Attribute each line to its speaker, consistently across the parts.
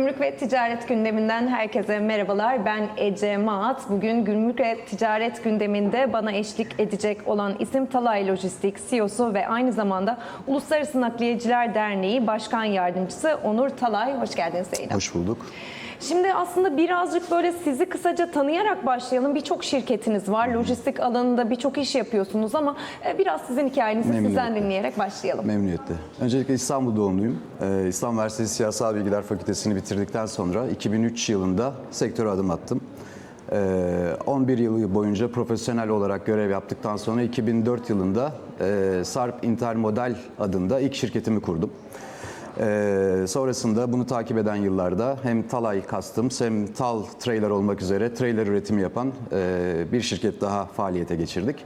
Speaker 1: Gümrük ve Ticaret gündeminden herkese merhabalar. Ben Ece Maat. Bugün Gümrük ve Ticaret gündeminde bana eşlik edecek olan isim Talay Lojistik CEO'su ve aynı zamanda Uluslararası Nakliyeciler Derneği Başkan Yardımcısı Onur Talay. Hoş geldiniz Zeynep.
Speaker 2: Hoş bulduk.
Speaker 1: Şimdi aslında birazcık böyle sizi kısaca tanıyarak başlayalım. Birçok şirketiniz var. Lojistik alanında birçok iş yapıyorsunuz ama e, biraz sizin hikayenizi sizden dinleyerek başlayalım.
Speaker 2: Memnuniyetle. Öncelikle İstanbul doğumluyum. Ee, İslam Üniversitesi Siyasal Bilgiler Fakültesini bitirdikten sonra 2003 yılında sektöre adım attım. Ee, 11 yıl boyunca profesyonel olarak görev yaptıktan sonra 2004 yılında e, Sarp Intermodal adında ilk şirketimi kurdum. Ee, sonrasında bunu takip eden yıllarda hem Talay Customs hem Tal Trailer olmak üzere trailer üretimi yapan e, bir şirket daha faaliyete geçirdik.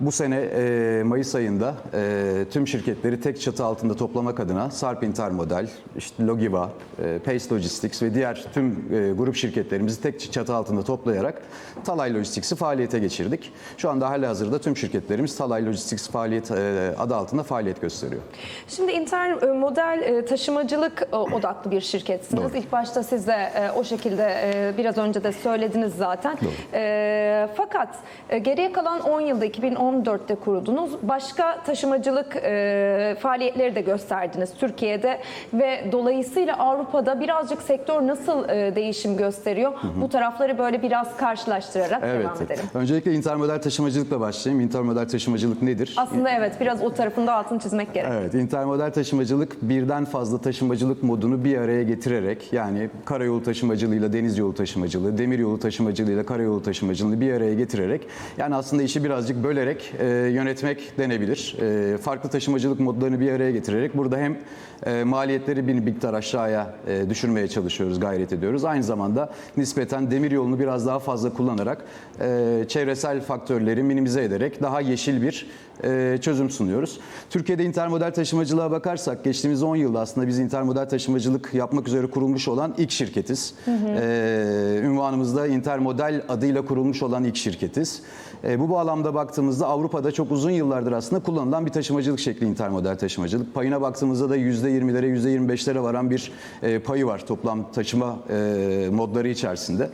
Speaker 2: Bu sene e, Mayıs ayında e, tüm şirketleri tek çatı altında toplamak adına Sarp Intermodal, işte Logiva, e, Pace Logistics ve diğer tüm e, grup şirketlerimizi tek çatı altında toplayarak Talay Logistics'i faaliyete geçirdik. Şu anda halihazırda tüm şirketlerimiz Talay Logistics faaliyet e, adı altında faaliyet gösteriyor.
Speaker 1: Şimdi intermodal e, taşımacılık e, odaklı bir şirketsiniz.
Speaker 2: Doğru.
Speaker 1: İlk başta siz de e, o şekilde e, biraz önce de söylediniz zaten. E, Fakat e, geriye kalan 10 yılda 2014'te kurdunuz. Başka taşımacılık e, faaliyetleri de gösterdiniz Türkiye'de ve dolayısıyla Avrupa'da birazcık sektör nasıl e, değişim gösteriyor? Bu tarafları böyle biraz karşılaştırarak devam edelim.
Speaker 2: Öncelikle intermodal taşımacılıkla başlayayım. Intermodal taşımacılık nedir?
Speaker 1: Aslında evet biraz o tarafında altını çizmek gerek.
Speaker 2: Evet, intermodal taşımacılık birden fazla taşımacılık modunu bir araya getirerek yani karayolu taşımacılığıyla deniz yolu taşımacılığı, demir yolu taşımacılığıyla karayolu taşımacılığını bir araya getirerek yani aslında işi birazcık bölerek e, yönetmek denebilir. E, farklı taşımacılık modlarını bir araya getirerek burada hem e, maliyetleri bir miktar aşağıya e, düşürmeye çalışıyoruz, gayret ediyoruz. Aynı zamanda nispeten demir yolunu biraz daha fazla kullanarak e, çevresel faktörleri minimize ederek daha yeşil bir e, çözüm sunuyoruz. Türkiye'de intermodal taşımacılığa bakarsak geçtiğimiz 10 yılda aslında biz intermodal taşımacılık yapmak üzere kurulmuş olan ilk şirketiz. E, ünvanımızda intermodal adıyla kurulmuş olan ilk şirketiz. E, bu bağlamda baktığımızda Avrupa'da çok uzun yıllardır aslında kullanılan bir taşımacılık şekli intermodal taşımacılık. Payına baktığımızda da %20'lere %25'lere varan bir e, payı var toplam taşıma e, modları içerisinde.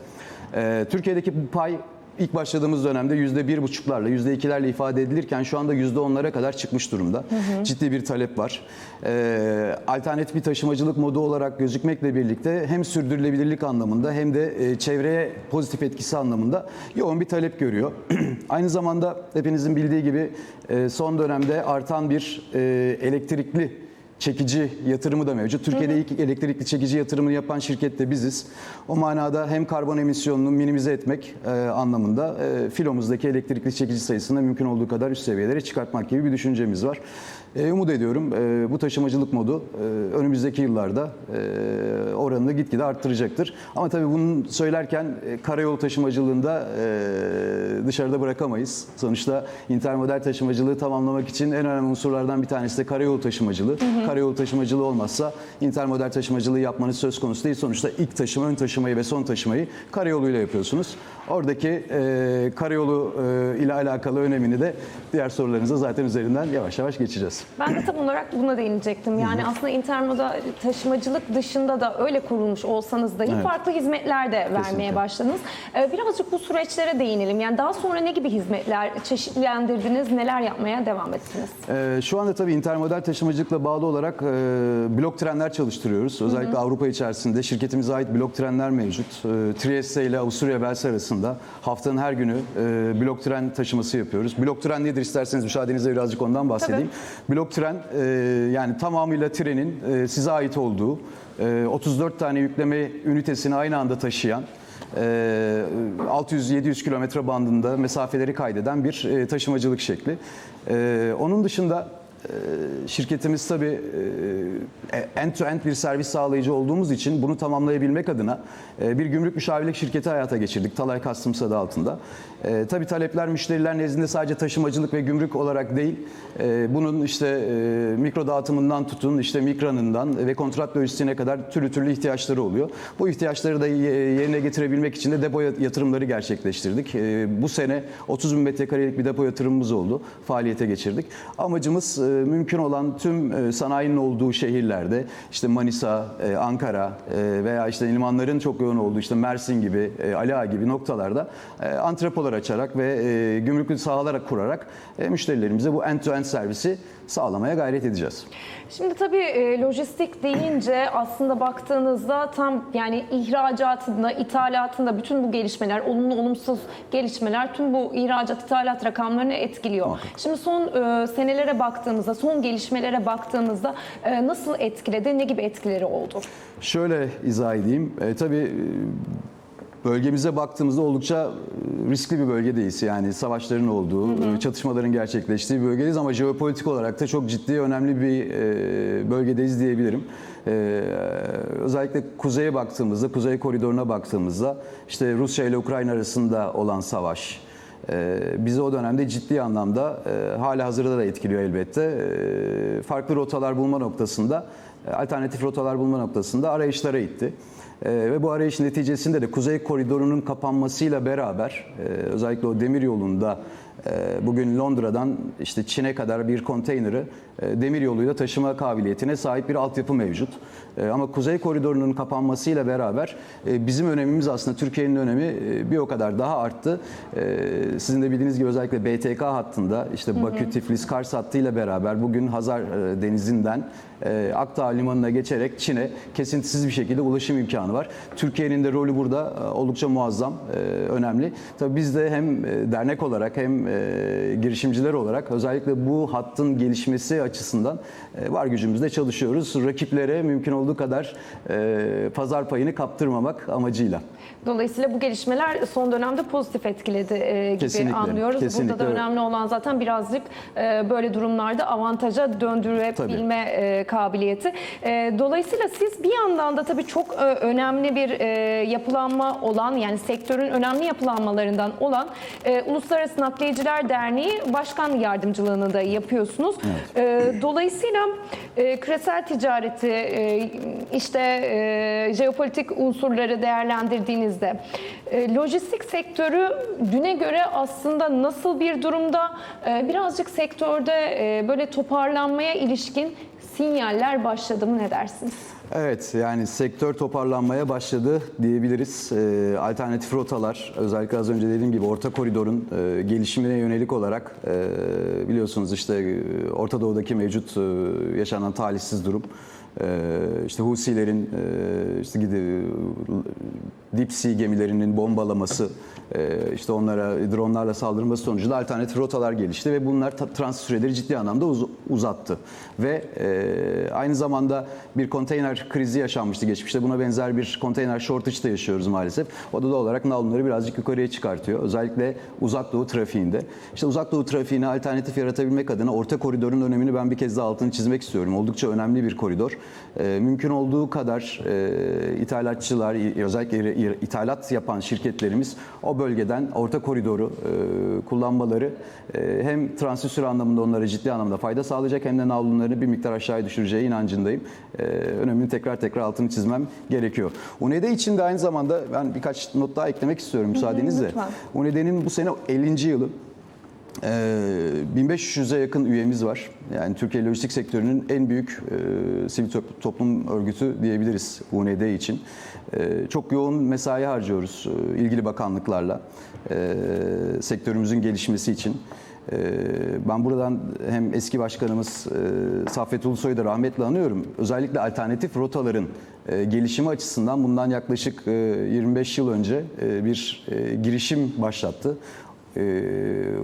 Speaker 2: E, Türkiye'deki bu pay İlk başladığımız dönemde yüzde bir buçuklarla, yüzde ikilerle ifade edilirken şu anda yüzde onlara kadar çıkmış durumda. Ciddi bir talep var. Ee, alternatif bir taşımacılık modu olarak gözükmekle birlikte hem sürdürülebilirlik anlamında hem de e, çevreye pozitif etkisi anlamında yoğun bir talep görüyor. Aynı zamanda hepinizin bildiği gibi e, son dönemde artan bir e, elektrikli çekici yatırımı da mevcut. Türkiye'de ilk elektrikli çekici yatırımını yapan şirket de biziz. O manada hem karbon emisyonunu minimize etmek e, anlamında e, filomuzdaki elektrikli çekici sayısını mümkün olduğu kadar üst seviyelere çıkartmak gibi bir düşüncemiz var. E, umut ediyorum e, bu taşımacılık modu e, önümüzdeki yıllarda e, oranını gitgide arttıracaktır. Ama tabii bunu söylerken e, karayolu taşımacılığında e, dışarıda bırakamayız. Sonuçta intermodal taşımacılığı tamamlamak için en önemli unsurlardan bir tanesi de karayolu taşımacılığı. Karayolu taşımacılığı olmazsa intermodal taşımacılığı yapmanız söz konusu değil. Sonuçta ilk taşıma, ön taşımayı ve son taşımayı karayoluyla yapıyorsunuz. Oradaki e, karayolu e, ile alakalı önemini de diğer sorularınıza zaten üzerinden yavaş yavaş geçeceğiz.
Speaker 1: Ben de tam olarak buna değinecektim. Yani aslında intermodal taşımacılık dışında da öyle kurulmuş olsanız dahi
Speaker 2: Evet.
Speaker 1: farklı hizmetler de vermeye
Speaker 2: Kesinlikle.
Speaker 1: başladınız. Ee, Birazcık bu süreçlere değinelim. Yani daha sonra ne gibi hizmetler çeşitlendirdiniz, neler yapmaya devam ettiniz?
Speaker 2: Ee, şu anda tabii intermodal taşımacılıkla bağlı olarak e, blok trenler çalıştırıyoruz. Özellikle Avrupa içerisinde şirketimize ait blok trenler mevcut. E, Trieste ile Avusturya Belsi arasında haftanın her günü e, blok tren taşıması yapıyoruz. Blok tren nedir isterseniz müsaadenizle birazcık ondan bahsedeyim. Blok tren e, yani tamamıyla trenin e, size ait olduğu e, 34 tane yükleme ünitesini aynı anda taşıyan e, 600-700 kilometre bandında mesafeleri kaydeden bir e, taşımacılık şekli. E, Onun dışında şirketimiz tabii e, end-to-end bir servis sağlayıcı olduğumuz için bunu tamamlayabilmek adına e, bir gümrük müşavirlik şirketi hayata geçirdik. Talay Customs adı altında. E, Tabii talepler müşteriler nezdinde sadece taşımacılık ve gümrük olarak değil, e, bunun işte mikro dağıtımından tutun, işte mikranından ve kontrat lojistiğine kadar türlü türlü ihtiyaçları oluyor. Bu ihtiyaçları da ye- yerine getirebilmek için de depo yatırımları gerçekleştirdik. Bu sene 30 bin metrekarelik bir depo yatırımımız oldu. Faaliyete geçirdik. Amacımız mümkün olan tüm e, sanayinin olduğu şehirlerde işte Manisa, e, Ankara e, veya işte limanların çok yoğun olduğu işte Mersin gibi, e, Ali Ağa gibi noktalarda e, antrepolar açarak ve e, gümrüklü sahalar kurarak e, müşterilerimize bu end-to-end servisi sağlamaya gayret edeceğiz.
Speaker 1: Şimdi tabii e, lojistik deyince aslında baktığınızda tam yani ihracatında, ithalatında bütün bu gelişmeler, olumlu olumsuz gelişmeler tüm bu ihracat ithalat rakamlarını etkiliyor. Şimdi son e, senelere baktığımızda, son gelişmelere baktığımızda e, nasıl etkiledi, ne gibi etkileri oldu?
Speaker 2: Şöyle izah edeyim. E, tabii e, bölgemize baktığımızda oldukça e, riskli bir bölgedeyiz. Yani savaşların olduğu, e, çatışmaların gerçekleştiği bir bölgedeyiz ama jeopolitik olarak da çok ciddi, önemli bir e, bölgedeyiz diyebilirim. Özellikle kuzeye baktığımızda, kuzey koridoruna baktığımızda işte Rusya ile Ukrayna arasında olan savaş, bizi o dönemde ciddi anlamda hala hazırda da etkiliyor elbette. Farklı rotalar bulma noktasında, alternatif rotalar bulma noktasında arayışlara itti. E, ve bu arayış neticesinde de Kuzey Koridoru'nun kapanmasıyla beraber e, özellikle o demir yolunda bugün Londra'dan işte Çin'e kadar bir konteyneri e, demir yoluyla taşıma kabiliyetine sahip bir altyapı mevcut. E, ama Kuzey Koridoru'nun kapanmasıyla beraber e, bizim önemimiz aslında Türkiye'nin önemi e, bir o kadar daha arttı. Sizin de bildiğiniz gibi özellikle BTK hattında işte Bakü, Tiflis, Kars hattıyla beraber bugün Hazar Denizi'nden Akdağ Limanı'na geçerek Çin'e kesintisiz bir şekilde ulaşım imkanı var. Türkiye'nin de rolü burada oldukça muazzam, önemli. Tabii biz de hem dernek olarak hem e, girişimciler olarak özellikle bu hattın gelişmesi açısından e, var gücümüzle çalışıyoruz. Rakiplere mümkün olduğu kadar e, pazar payını kaptırmamak amacıyla.
Speaker 1: Dolayısıyla bu gelişmeler son dönemde pozitif etkiledi e, gibi
Speaker 2: Kesinlikle,
Speaker 1: anlıyoruz.
Speaker 2: kesinlikle.
Speaker 1: Burada da önemli olan zaten birazcık e, böyle durumlarda avantaja döndürebilme e, kabiliyeti. E, dolayısıyla siz bir yandan da tabii çok e, önemli bir e, yapılanma olan yani sektörün önemli yapılanmalarından olan e, Uluslararası Nakliyeciler Derneği Başkan Yardımcılığını da yapıyorsunuz. E, dolayısıyla e, küresel ticareti e, işte e, jeopolitik unsurları değerlendirdiğinizde e, lojistik sektörü düne göre aslında nasıl bir durumda E, birazcık sektörde e, böyle toparlanmaya ilişkin sinyaller başladı mı ne dersiniz?
Speaker 2: Evet yani sektör toparlanmaya başladı diyebiliriz. Ee, alternatif rotalar özellikle az önce dediğim gibi orta koridorun e, gelişimine yönelik olarak e, biliyorsunuz işte e, Orta Doğu'daki mevcut e, yaşanan talihsiz durum. E, işte Husilerin e, işte gidi, deep sea gemilerinin bombalaması, işte onlara dronlarla saldırması sonucunda alternatif rotalar gelişti ve bunlar transit süreleri ciddi anlamda uz- uzattı. Ve e, aynı zamanda bir konteyner krizi yaşanmıştı geçmişte. Buna benzer bir konteyner shortage da yaşıyoruz maalesef. O da doğal olarak navlunları birazcık yukarıya çıkartıyor. Özellikle uzak doğu trafiğinde. İşte uzak doğu trafiğine alternatif yaratabilmek adına orta koridorun önemini ben bir kez daha altını çizmek istiyorum. Oldukça önemli bir koridor. E, mümkün olduğu kadar e, ithalatçılar, özellikle ithalat yapan şirketlerimiz o bölgeden orta koridoru e, kullanmaları e, hem transit süre anlamında onlara ciddi anlamda fayda sağlayacak hem de navlunlarını bir miktar aşağıya düşüreceği inancındayım. E, önemini tekrar tekrar altını çizmem gerekiyor. UNED için de aynı zamanda ben birkaç not daha eklemek istiyorum müsaadenizle. UNED'nin bu sene 50. yılı. Ee, 1500'e yakın üyemiz var. Yani Türkiye lojistik sektörünün en büyük e, sivil top- toplum örgütü diyebiliriz UNED için. E, çok yoğun mesai harcıyoruz e, ilgili bakanlıklarla e, sektörümüzün gelişmesi için. E, ben buradan hem eski başkanımız e, Saffet Ulusoy'u da rahmetle anıyorum. Özellikle alternatif rotaların e, gelişimi açısından bundan yaklaşık e, 25 yıl önce e, bir e, girişim başlattı e,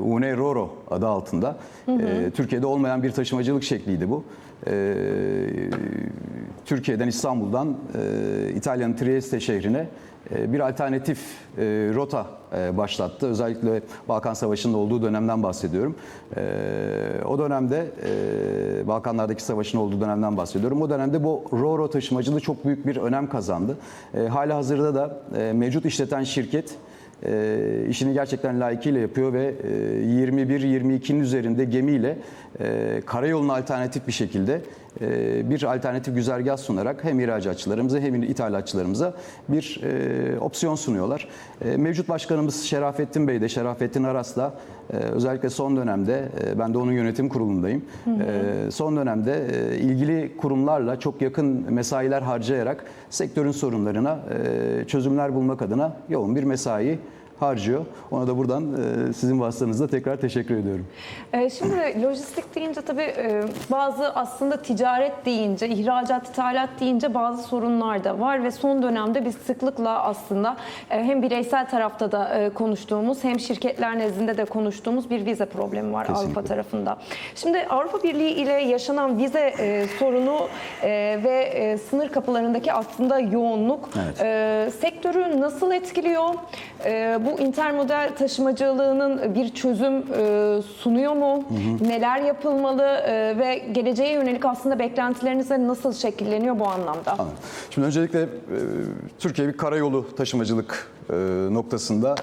Speaker 2: Une Roro adı altında. E, Türkiye'de olmayan bir taşımacılık şekliydi bu. Türkiye'den İstanbul'dan e, İtalya'nın Trieste şehrine e, bir alternatif e, rota e, başlattı. Özellikle Balkan Savaşı'nın olduğu dönemden bahsediyorum. E, o dönemde e, Balkanlardaki savaşın olduğu dönemden bahsediyorum. O dönemde bu Roro taşımacılığı çok büyük bir önem kazandı. E, hala hazırda da e, mevcut işleten şirket e, işini gerçekten layıkıyla yapıyor ve e, 21-22'nin üzerinde gemiyle e, karayoluna alternatif bir şekilde bir alternatif güzergah sunarak hem ihracatçılarımıza hem ithalatçılarımıza bir e, opsiyon sunuyorlar. E, mevcut başkanımız Şerafettin Bey de Şerafettin Aras'la e, özellikle son dönemde e, ben de onun yönetim kurulundayım. E, son dönemde e, ilgili kurumlarla çok yakın mesailer harcayarak sektörün sorunlarına e, çözümler bulmak adına yoğun bir mesai harcıyor. Ona da buradan e, sizin vasıtanızda tekrar teşekkür ediyorum.
Speaker 1: Ee, Şimdi lojistik deyince tabii e, bazı aslında ticaret deyince, ihracat, ithalat deyince bazı sorunlar da var ve son dönemde biz sıklıkla aslında e, hem bireysel tarafta da e, konuştuğumuz hem şirketler nezdinde de konuştuğumuz bir vize problemi var
Speaker 2: Kesinlikle.
Speaker 1: Avrupa tarafında. Şimdi Avrupa Birliği ile yaşanan vize e, sorunu e, ve e, sınır kapılarındaki aslında yoğunluk
Speaker 2: Evet.
Speaker 1: e, sektörü nasıl etkiliyor? E, bu intermodal taşımacılığının bir çözüm e, sunuyor mu? Neler yapılmalı e, ve geleceğe yönelik aslında beklentileriniz de nasıl şekilleniyor bu anlamda?
Speaker 2: Anladım. Şimdi öncelikle e, Türkiye bir karayolu taşımacılık noktasında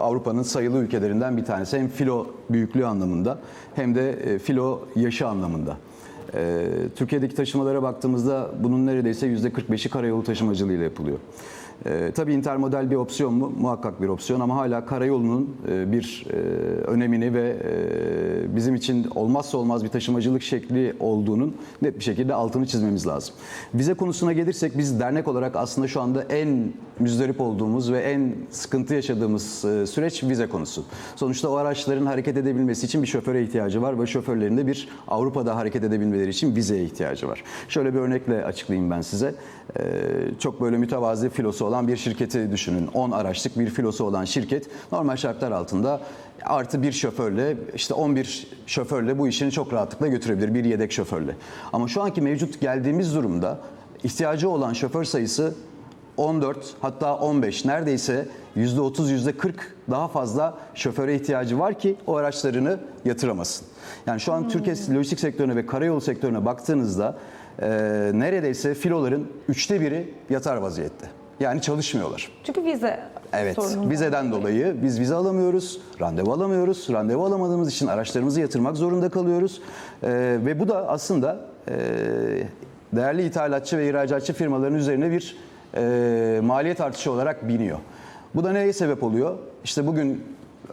Speaker 2: Avrupa'nın sayılı ülkelerinden bir tanesi. Hem filo büyüklüğü anlamında hem de filo yaşı anlamında. Türkiye'deki taşımalara baktığımızda bunun neredeyse %45'i karayolu taşımacılığıyla yapılıyor. E, tabii intermodal bir opsiyon mu? Muhakkak bir opsiyon ama hala karayolunun e, bir e, önemini ve e, bizim için olmazsa olmaz bir taşımacılık şekli olduğunun net bir şekilde altını çizmemiz lazım. Vize konusuna gelirsek biz dernek olarak aslında şu anda en müzdarip olduğumuz ve en sıkıntı yaşadığımız e, süreç vize konusu. Sonuçta o araçların hareket edebilmesi için bir şoföre ihtiyacı var ve şoförlerin de bir Avrupa'da hareket edebilmeleri için vizeye ihtiyacı var. Şöyle bir örnekle açıklayayım ben size. E, Çok böyle mütevazi filosu olan bir şirketi düşünün. 10 araçlık bir filosu olan şirket normal şartlar altında artı bir şoförle işte 11 şoförle bu işini çok rahatlıkla götürebilir bir yedek şoförle. Ama şu anki mevcut geldiğimiz durumda ihtiyacı olan şoför sayısı 14 hatta 15 neredeyse %30 %40 daha fazla şoföre ihtiyacı var ki o araçlarını yatıramasın. Yani şu an Türkiye lojistik sektörüne ve karayolu sektörüne baktığınızda e, neredeyse filoların üçte biri yatar vaziyette. Yani çalışmıyorlar.
Speaker 1: Çünkü vize
Speaker 2: Evet, vizeden dolayı biz vize alamıyoruz, randevu alamıyoruz. Randevu alamadığımız için araçlarımızı yatırmak zorunda kalıyoruz. Ee, ve bu da aslında e, değerli ithalatçı ve ihracatçı firmaların üzerine bir e, maliyet artışı olarak biniyor. Bu da neye sebep oluyor? İşte bugün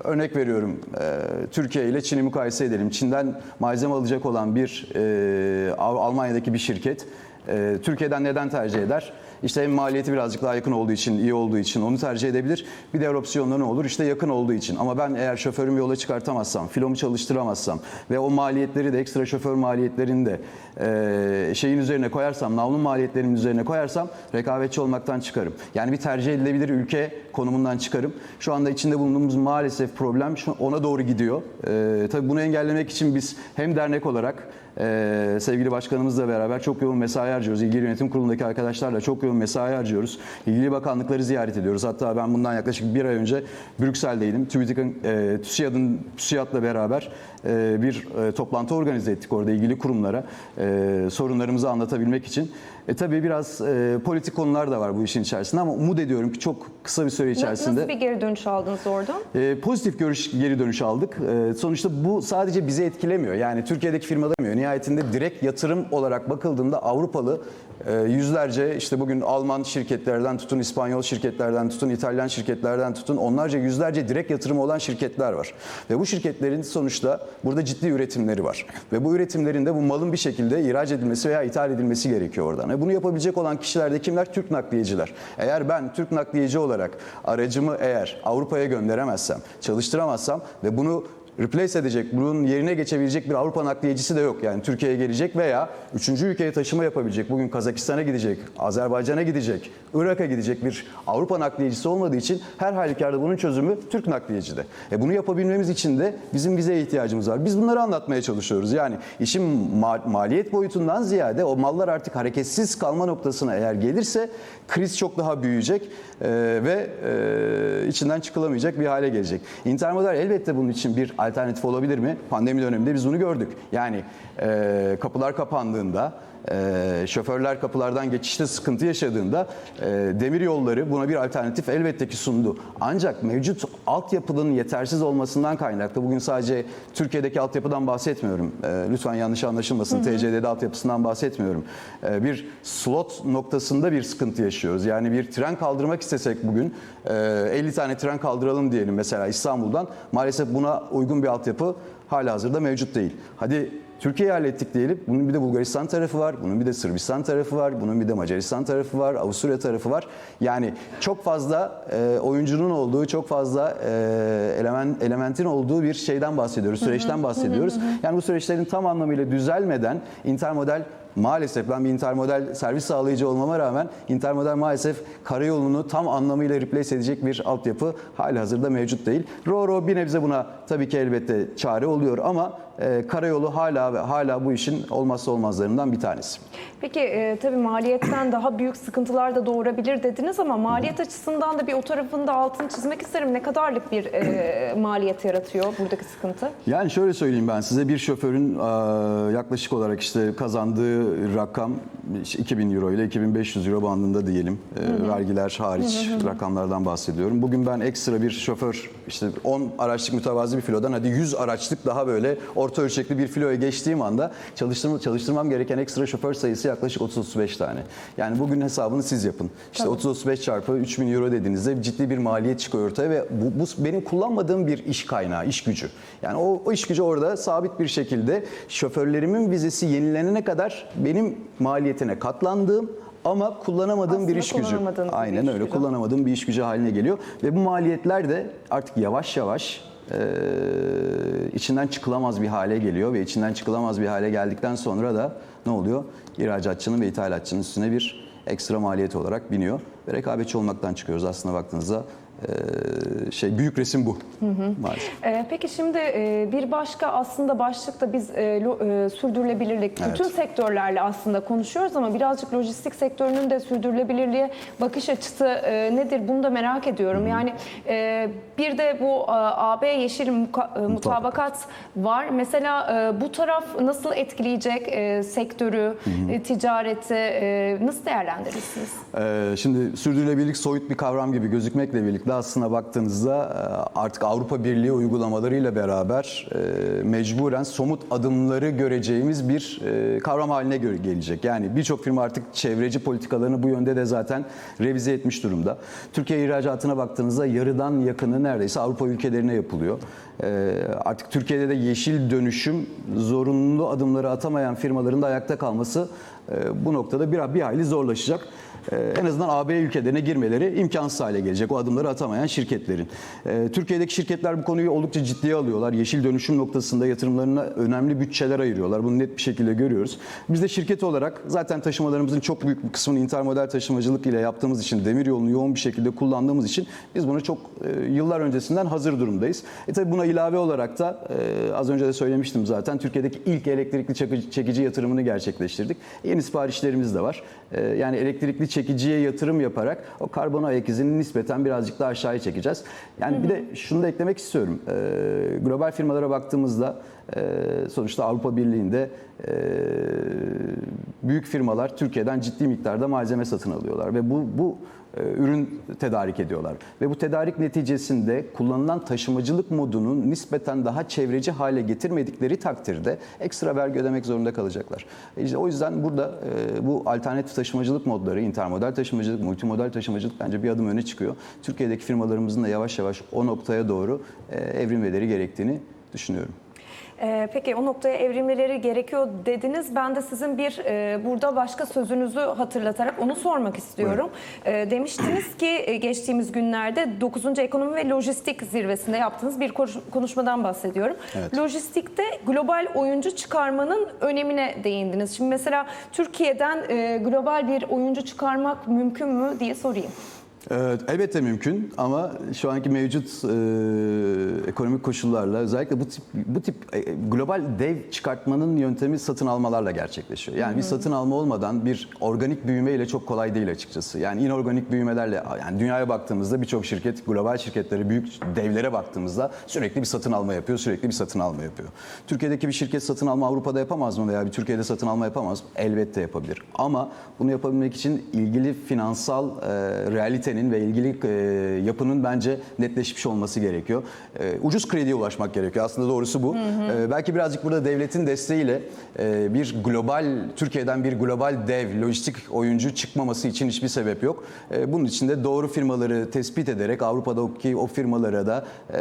Speaker 2: örnek veriyorum e, Türkiye ile Çin'i mukayese edelim. Çin'den malzeme alacak olan bir e, Almanya'daki bir şirket e, Türkiye'den neden tercih eder? İşte hem maliyeti birazcık daha yakın olduğu için, iyi olduğu için onu tercih edebilir. Bir diğer opsiyonda ne olur? İşte yakın olduğu için. Ama ben eğer şoförümü yola çıkartamazsam, filomu çalıştıramazsam ve o maliyetleri de ekstra şoför maliyetlerini de e, şeyin üzerine koyarsam, navlun maliyetlerimin üzerine koyarsam rekabetçi olmaktan çıkarım. Yani bir tercih edilebilir ülke konumundan çıkarım. Şu anda içinde bulunduğumuz maalesef problem ona doğru gidiyor. E, tabii bunu engellemek için biz hem dernek olarak ee, sevgili başkanımızla beraber çok yoğun mesai harcıyoruz. İlgili yönetim kurulundaki arkadaşlarla çok yoğun mesai harcıyoruz. İlgili bakanlıkları ziyaret ediyoruz. Hatta ben bundan yaklaşık bir ay önce Brüksel'deydim. TÜBİTAK'ın, e, TÜSİAD'ın, TÜSİAD'la beraber e, bir e, toplantı organize ettik orada ilgili kurumlara. E, sorunlarımızı anlatabilmek için. E, tabii biraz e, politik konular da var bu işin içerisinde ama umut ediyorum ki çok kısa bir süre içerisinde...
Speaker 1: Nasıl bir geri dönüş aldınız oradan?
Speaker 2: E, pozitif görüş geri dönüş aldık. E, sonuçta bu sadece bizi etkilemiyor. Yani Türkiye'deki firmalar demiyor. Nihayetinde direkt yatırım olarak bakıldığında Avrupalı yüzlerce işte bugün Alman şirketlerden tutun, İspanyol şirketlerden tutun, İtalyan şirketlerden tutun onlarca yüzlerce direkt yatırımı olan şirketler var. Ve bu şirketlerin sonuçta burada ciddi üretimleri var. Ve bu üretimlerinde bu malın bir şekilde ihraç edilmesi veya ithal edilmesi gerekiyor oradan. Ve bunu yapabilecek olan kişiler de kimler? Türk nakliyeciler. Eğer ben Türk nakliyeci olarak aracımı eğer Avrupa'ya gönderemezsem, çalıştıramazsam ve bunu replace edecek, bunun yerine geçebilecek bir Avrupa nakliyecisi de yok. Yani Türkiye'ye gelecek veya üçüncü ülkeye taşıma yapabilecek. Bugün Kazakistan'a gidecek, Azerbaycan'a gidecek, Irak'a gidecek bir Avrupa nakliyecisi olmadığı için her halükarda bunun çözümü Türk nakliyecide. E bunu yapabilmemiz için de bizim vizeye ihtiyacımız var. Biz bunları anlatmaya çalışıyoruz. Yani işin ma- maliyet boyutundan ziyade o mallar artık hareketsiz kalma noktasına eğer gelirse kriz çok daha büyüyecek e, ve e, içinden çıkılamayacak bir hale gelecek. Intermodal elbette bunun için bir alternatif olabilir mi? Pandemi döneminde biz bunu gördük. Yani e, kapılar kapandığında e, şoförler kapılardan geçişte sıkıntı yaşadığında e, demir yolları buna bir alternatif elbette ki sundu. Ancak mevcut altyapının yetersiz olmasından kaynaklı bugün sadece Türkiye'deki altyapıdan bahsetmiyorum. E, lütfen yanlış anlaşılmasın. TCD'de altyapısından bahsetmiyorum. E, bir slot noktasında bir sıkıntı yaşıyoruz. Yani bir tren kaldırmak istesek bugün e, 50 tane tren kaldıralım diyelim mesela İstanbul'dan. Maalesef buna uygun bir altyapı hala hazırda mevcut değil. Hadi Türkiye'yi hallettik diyelim. Bunun bir de Bulgaristan tarafı var, bunun bir de Sırbistan tarafı var, bunun bir de Macaristan tarafı var, Avusturya tarafı var. Yani çok fazla e, oyuncunun olduğu, çok fazla e, element, elementin olduğu bir şeyden bahsediyoruz, süreçten bahsediyoruz. Yani bu süreçlerin tam anlamıyla düzelmeden intermodal Maalesef ben bir intermodal servis sağlayıcı olmama rağmen intermodal maalesef karayolunu tam anlamıyla replace edecek bir altyapı hali hazırda mevcut değil. Roro bir nebze buna tabii ki elbette çare oluyor ama e, karayolu hala ve hala bu işin olmazsa olmazlarından bir tanesi.
Speaker 1: Peki e, tabii maliyetten daha büyük sıkıntılar da doğurabilir dediniz ama maliyet açısından da bir o tarafında altını çizmek isterim. Ne kadarlık bir e, maliyet yaratıyor buradaki sıkıntı?
Speaker 2: Yani şöyle söyleyeyim ben size bir şoförün e, yaklaşık olarak işte kazandığı rakam işte 2000 euro ile 2500 euro bandında diyelim. E, Vergiler hariç rakamlardan bahsediyorum. Bugün ben ekstra bir şoför işte 10 araçlık mütevazi bir filodan hadi 100 araçlık daha böyle orta ölçekli bir filoya geçtiğim anda çalıştırma, çalıştırmam gereken ekstra şoför sayısı yaklaşık 30-35 tane. Yani bugün hesabını siz yapın. İşte 30-35 çarpı 3000 euro dediğinizde ciddi bir maliyet çıkıyor ortaya ve bu, bu benim kullanmadığım bir iş kaynağı, iş gücü. Yani o, o iş gücü orada sabit bir şekilde şoförlerimin vizesi yenilenene kadar benim maliyetine katlandığım ama kullanamadığım
Speaker 1: Aslında
Speaker 2: bir iş gücü.
Speaker 1: bir
Speaker 2: Aynen
Speaker 1: iş
Speaker 2: öyle
Speaker 1: gücü.
Speaker 2: kullanamadığım bir iş gücü haline geliyor ve bu maliyetler de artık yavaş yavaş e, içinden çıkılamaz bir hale geliyor ve içinden çıkılamaz bir hale geldikten sonra da ne oluyor? İhracatçının ve ithalatçının üstüne bir ekstra maliyet olarak biniyor ve rekabetçi olmaktan çıkıyoruz aslında baktığınızda şey büyük resim bu maalesef.
Speaker 1: Ee, peki şimdi e, bir başka aslında başlıkta biz e, lo- e, sürdürülebilirlik bütün
Speaker 2: Evet.
Speaker 1: sektörlerle aslında konuşuyoruz ama birazcık lojistik sektörünün de sürdürülebilirliğe bakış açısı e, nedir bunu da merak ediyorum. Yani e, bir de bu a, AB yeşil muka- e, mutabakat var. Mesela e, bu taraf nasıl etkileyecek e, sektörü, e, ticareti e, nasıl değerlendirirsiniz?
Speaker 2: Ee, şimdi sürdürülebilirlik soyut bir kavram gibi gözükmekle birlikte aslına baktığınızda e, artık Avrupa Birliği uygulamalarıyla beraber e, mecburen somut adımları göreceğimiz bir e, kavram haline göre gelecek. Yani birçok firma artık çevreci politikalarını bu yönde de zaten revize etmiş durumda. Türkiye ihracatına baktığınızda yarıdan yakını neredeyse Avrupa ülkelerine yapılıyor. Artık Türkiye'de de yeşil dönüşüm zorunlu adımları atamayan firmaların da ayakta kalması bu noktada bir, bir hayli zorlaşacak. Ee, en azından AB ülkelerine girmeleri imkansız hale gelecek o adımları atamayan şirketlerin. Ee, Türkiye'deki şirketler bu konuyu oldukça ciddiye alıyorlar. Yeşil dönüşüm noktasında yatırımlarına önemli bütçeler ayırıyorlar. Bunu net bir şekilde görüyoruz. Biz de şirket olarak zaten taşımalarımızın çok büyük bir kısmını intermodal taşımacılık ile yaptığımız için, demir yolunu yoğun bir şekilde kullandığımız için biz bunu çok e, yıllar öncesinden hazır durumdayız. E tabi buna ilave olarak da e, az önce de söylemiştim zaten Türkiye'deki ilk elektrikli çekici, yatırımını gerçekleştirdik. Yeni siparişlerimiz de var. E, yani elektrikli çekiciye yatırım yaparak o karbon ayak izini nispeten birazcık daha aşağıya çekeceğiz. Yani bir de şunu da eklemek istiyorum. E, global firmalara baktığımızda e, sonuçta Avrupa Birliği'nde e, büyük firmalar Türkiye'den ciddi miktarda malzeme satın alıyorlar ve bu bu ürün tedarik ediyorlar. Ve bu tedarik neticesinde kullanılan taşımacılık modunu nispeten daha çevreci hale getirmedikleri takdirde ekstra vergi ödemek zorunda kalacaklar. E İşte o yüzden burada e, bu alternatif taşımacılık modları, intermodal taşımacılık, multimodal taşımacılık bence bir adım öne çıkıyor. Türkiye'deki firmalarımızın da yavaş yavaş o noktaya doğru e, evrilmeleri gerektiğini düşünüyorum.
Speaker 1: Ee, peki o noktaya evrilmeleri gerekiyor dediniz. Ben de sizin bir e, burada başka sözünüzü hatırlatarak onu sormak istiyorum. E, demiştiniz ki e, geçtiğimiz günlerde 9. Ekonomi ve Lojistik Zirvesi'nde yaptığınız bir konuş- konuşmadan bahsediyorum.
Speaker 2: Evet.
Speaker 1: Lojistikte global oyuncu çıkarmanın önemine değindiniz. Şimdi mesela Türkiye'den e, global bir oyuncu çıkarmak mümkün mü diye sorayım.
Speaker 2: Evet, elbette mümkün ama şu anki mevcut e, ekonomik koşullarla özellikle bu tip bu tip e, global dev çıkartmanın yöntemi satın almalarla gerçekleşiyor. Yani bir satın alma olmadan bir organik büyüme ile çok kolay değil açıkçası. Yani inorganik büyümelerle yani dünyaya baktığımızda birçok şirket global şirketlere büyük devlere baktığımızda sürekli bir satın alma yapıyor, sürekli bir satın alma yapıyor. Türkiye'deki bir şirket satın alma Avrupa'da yapamaz mı veya bir Türkiye'de satın alma yapamaz? Elbette yapabilir. Ama bunu yapabilmek için ilgili finansal e, realitenin ve ilgili e, yapının bence netleşmiş olması gerekiyor. E, ucuz krediye ulaşmak gerekiyor. Aslında doğrusu bu. E, belki birazcık burada devletin desteğiyle e, bir global, Türkiye'den bir global dev, lojistik oyuncu çıkmaması için hiçbir sebep yok. E, bunun için de doğru firmaları tespit ederek Avrupa'daki o firmalara da e,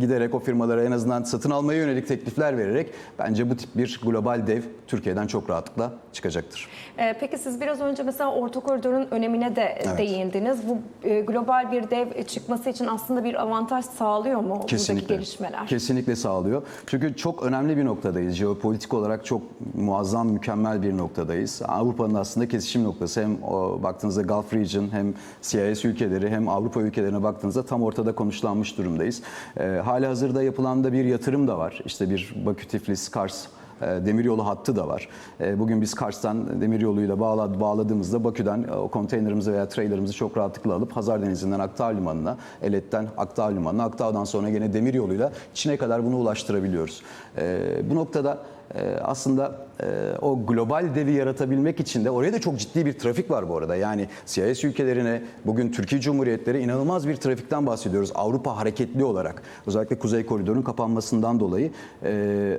Speaker 2: giderek o firmalara en azından satın almaya yönelik teklifler vererek bence bu tip bir global dev Türkiye'den çok rahatlıkla çıkacaktır.
Speaker 1: Ee, Peki siz biraz önce mesela Orta Koridor'un önemine de
Speaker 2: Evet.
Speaker 1: değindiniz. Bu e, global bir dev çıkması için aslında bir avantaj sağlıyor mu buradaki gelişmeler?
Speaker 2: Kesinlikle sağlıyor. Çünkü çok önemli bir noktadayız. Jeopolitik olarak çok muazzam, mükemmel bir noktadayız. Avrupa'nın aslında kesişim noktası. Hem o, baktığınızda Gulf Region hem CIS ülkeleri hem Avrupa ülkelerine baktığınızda tam ortada konuşlanmış durumdayız. Ee, hali hazırda yapılan da bir yatırım da var. İşte bir Bakü, Tiflis, Kars e, demiryolu hattı da var. E, Bugün biz Kars'tan demiryoluyla bağla- bağladığımızda Bakü'den e, o konteynerimizi veya trailerimizi çok rahatlıkla alıp Hazar Denizi'nden Akdağ Limanı'na, Elet'ten Akdağ Limanı'na, Akdağ'dan sonra gene demiryoluyla Çin'e kadar bunu ulaştırabiliyoruz. E, Bu noktada e, aslında e, o global devi yaratabilmek için de oraya da çok ciddi bir trafik var bu arada. Yani CIS ülkelerine bugün Türkiye Cumhuriyetleri inanılmaz bir trafikten bahsediyoruz. Avrupa hareketli olarak özellikle Kuzey Koridor'un kapanmasından dolayı. E,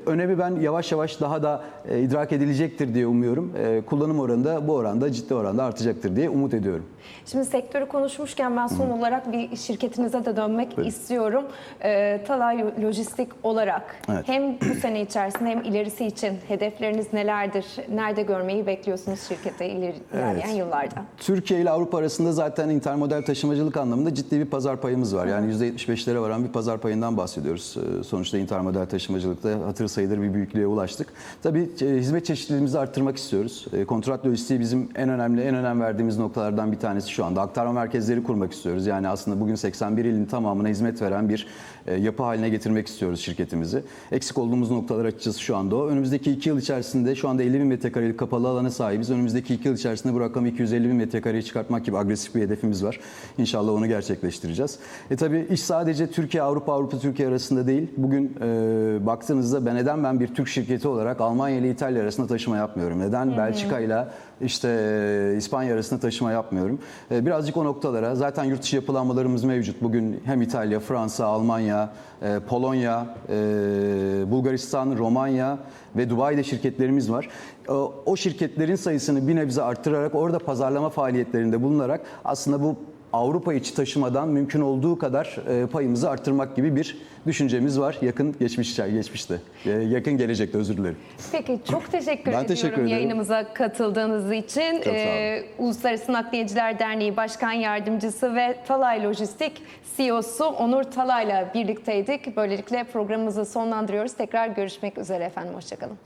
Speaker 2: önemi ben yavaş yavaş daha da e, idrak edilecektir diye umuyorum. E, kullanım oranı da bu oranda ciddi oranda artacaktır diye umut ediyorum.
Speaker 1: Şimdi sektörü konuşmuşken ben son olarak bir şirketinize de dönmek istiyorum. Ee, Talay Lojistik olarak
Speaker 2: Evet.
Speaker 1: hem bu sene içerisinde hem ilerisi için hedefleriniz nelerdir? Nerede görmeyi bekliyorsunuz şirketi ileri, ilerleyen yıllarda?
Speaker 2: Türkiye ile Avrupa arasında zaten intermodal taşımacılık anlamında ciddi bir pazar payımız var. Yani %75'lere varan bir pazar payından bahsediyoruz. Ee, Sonuçta intermodal taşımacılıkta hatır sayılır bir büyüklüğe ulaştık. Tabii e, hizmet çeşitliliğimizi arttırmak istiyoruz. E, Kontrat lojistiği bizim en önemli, en önem verdiğimiz noktalardan bir tanesi şu anda. Aktarma merkezleri kurmak istiyoruz. Yani aslında bugün 81 ilin tamamına hizmet veren bir e, yapı haline getirmek istiyoruz şirketimizi. Eksik olduğumuz noktalar açıkçası şu anda o. Önümüzdeki iki yıl içerisinde şu anda 50 bin metrekarelik kapalı alana sahibiz. Önümüzdeki iki yıl içerisinde bu rakamı 250 bin metrekareye çıkartmak gibi agresif bir hedefimiz var. İnşallah onu gerçekleştireceğiz. E tabii iş sadece Türkiye, Avrupa, Avrupa, Türkiye arasında değil. Bugün e, baktığınızda ben neden ben bir Türk şirketi olarak Almanya ile İtalya arasında taşıma yapmıyorum? Neden Belçika ile işte e, İspanya arasında taşıma yapmıyorum? E, birazcık o noktalara zaten yurt dışı yapılanmalarımız mevcut. Bugün hem İtalya, Fransa, Almanya, e, Polonya, Bulgaristan, Romanya ve Dubai'de şirketlerimiz var. O şirketlerin sayısını bir nebze arttırarak orada pazarlama faaliyetlerinde bulunarak aslında bu Avrupa içi taşımadan mümkün olduğu kadar e, payımızı arttırmak gibi bir düşüncemiz var yakın geçmiş geçmişte. E, yakın gelecekte özür dilerim.
Speaker 1: Peki çok teşekkür
Speaker 2: Ben
Speaker 1: ediyorum
Speaker 2: teşekkür ederim.
Speaker 1: yayınımıza katıldığınız için. Ee, Uluslararası Nakliyeciler Derneği Başkan Yardımcısı ve Talay Lojistik CEO'su Onur Talay'la birlikteydik. Böylelikle programımızı sonlandırıyoruz. Tekrar görüşmek üzere efendim. Hoşçakalın.